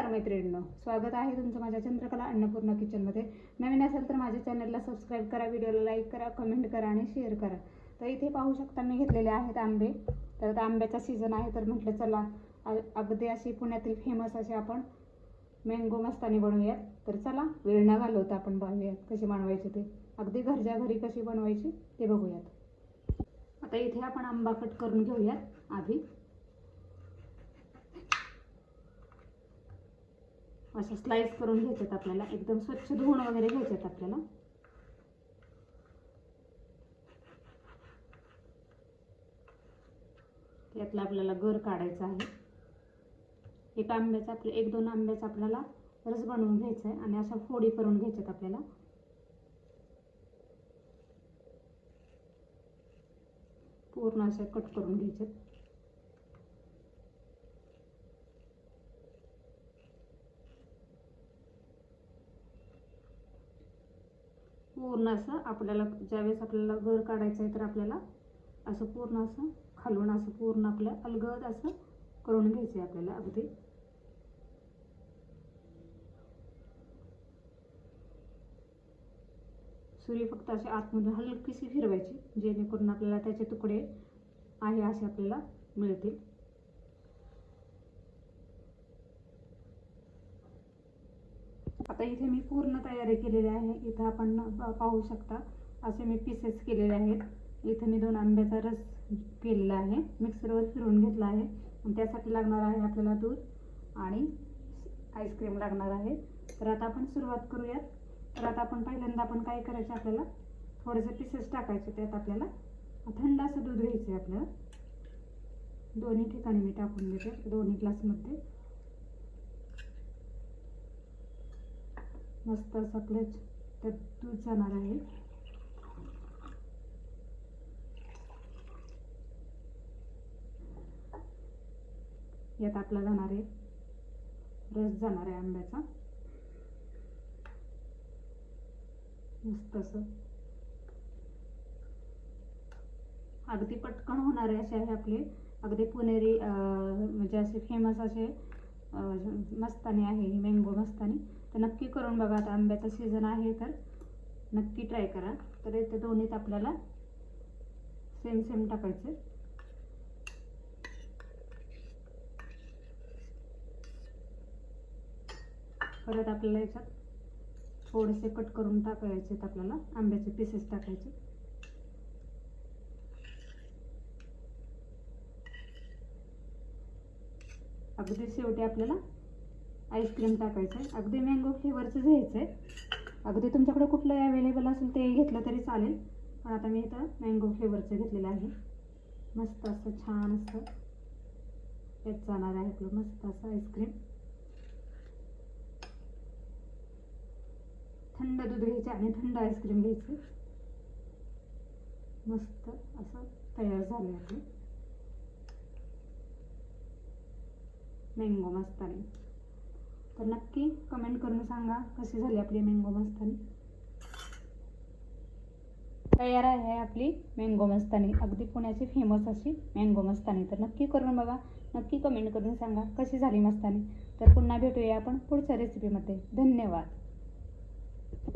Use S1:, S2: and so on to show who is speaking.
S1: नमस्कार मैत्रिणींनो. स्वागत आहे तुमचं माझ्या चंद्रकला अन्नपूर्णा किचनमध्ये नवीन असेल तर माझ्या चॅनलला सबस्क्राईब करा व्हिडिओला लाईक करा कमेंट करा आणि शेअर करा. तर इथे पाहू शकता मी घेतलेले आहेत आंबे. तर आता आंब्याचा सीझन आहे तर म्हटलं चला अगदी अशी पुण्यातील फेमस असे आपण मँगो मस्तानी बनवूयात. तर चला वेळ न घालवता आपण बनवूयात कशी बनवायची ते. अगदी घरच्या घरी कशी बनवायची ते बघूयात. आता इथे आपण आंबा कट करून घेऊयात आधी. अशा स्लाइस करून घ्यायच्यात आपल्याला. एकदम स्वच्छ धुवून वगैरे घ्यायच्यात आपल्याला. त्यातला आपल्याला गर काढायचा आहे. एक आंब्याचा आपल्या एक दोन आंब्याचा आपल्याला रस बनवून घ्यायचा आहे आणि अशा फोडी करून घ्यायच्यात आपल्याला. पूर्ण अशा कट करून घ्यायच्यात. पूर्ण असं आपल्याला ज्यावेळेस आपल्याला घर काढायचं आहे तर आपल्याला असं पूर्ण असं खालून असं पूर्ण आपलं अलगद असं करून घ्यायचं आहे आपल्याला अगदी. सुरी फक्त अशी आतमधून हलकीशी फिरवायची जेणेकरून आपल्याला त्याचे तुकडे आहे असे आपल्याला मिळतील. आता इथे मी पूर्ण तयार केलेली आहे. इथं आपण पाहू शकता. असे मी पीसेस केलेले आहेत. इथं मी दोन आंब्याचा रस केलेला आहे. मिक्सरवर फिरवून घेतला आहे. आणि त्यासाठी लागणार आहे आपल्याला दूध आणि आईस्क्रीम लागणार आहे. तर आता आपण सुरुवात करूयात. तर आता आपण पहिल्यांदा आपण काय करायचं आपल्याला? थोडेसे पीसेस टाकायचे. त्यात आपल्याला थंड असं दूध घ्यायचं आहे आपल्याला. दोन्ही ठिकाणी मी टाकून देते. दोन्ही ग्लासमध्ये मस्त असं क्लच त्यात दूध जाणार आहे. यात आपला जाणार आहे. रस जाणार आहे आंब्याचा. मस्त असं. अगदी पटकन होणारे असे आहे आपले. अगदी पुणेरी अं, म्हणजे असे फेमस असे मस्तानी आहे ही मँगो मस्तानी. तर नक्की करून बघा आता आंब्याचा सीझन आहे तर. नक्की ट्राय करा. तर इथे दोन्हीत आपल्याला सेम सेम टाकायचे. परत आपल्याला याच्यात थोडेसे कट करून टाकायचे आहेत आपल्याला आंब्याचे पीसेस टाकायचे. अगदी शेवटी आपल्याला आईस्क्रीम टाकायचं आहे. अगदी मँगो फ्लेवरचं घ्यायचं आहे. अगदी तुमच्याकडे कुठलं अवेलेबल असेल ते घेतलं तरी चालेल. पण आता मी इथं मँगो फ्लेवरचं घेतलेलं आहे. मस्त असं छान असं त्यात जाणार आहे आपलं मस्त असं आईस्क्रीम थंड दूध घ्यायचं आणि थंड आईस्क्रीम घ्यायचं. मस्त असं तयार झालं आपलं. मँगो मस्तानी. तर नक्की कमेंट करून सांगा कशी झाली आपली मँगो मस्तानी? तयार आहे आपली मँगो मस्तानी. अगदी पुण्याची फेमस अशी मँगो मस्तानी. तर नक्की करून बघा नक्की कमेंट करून सांगा कशी झाली मस्तानी? तर पुन्हा भेटूया आपण पुढच्या रेसिपीमध्ये धन्यवाद.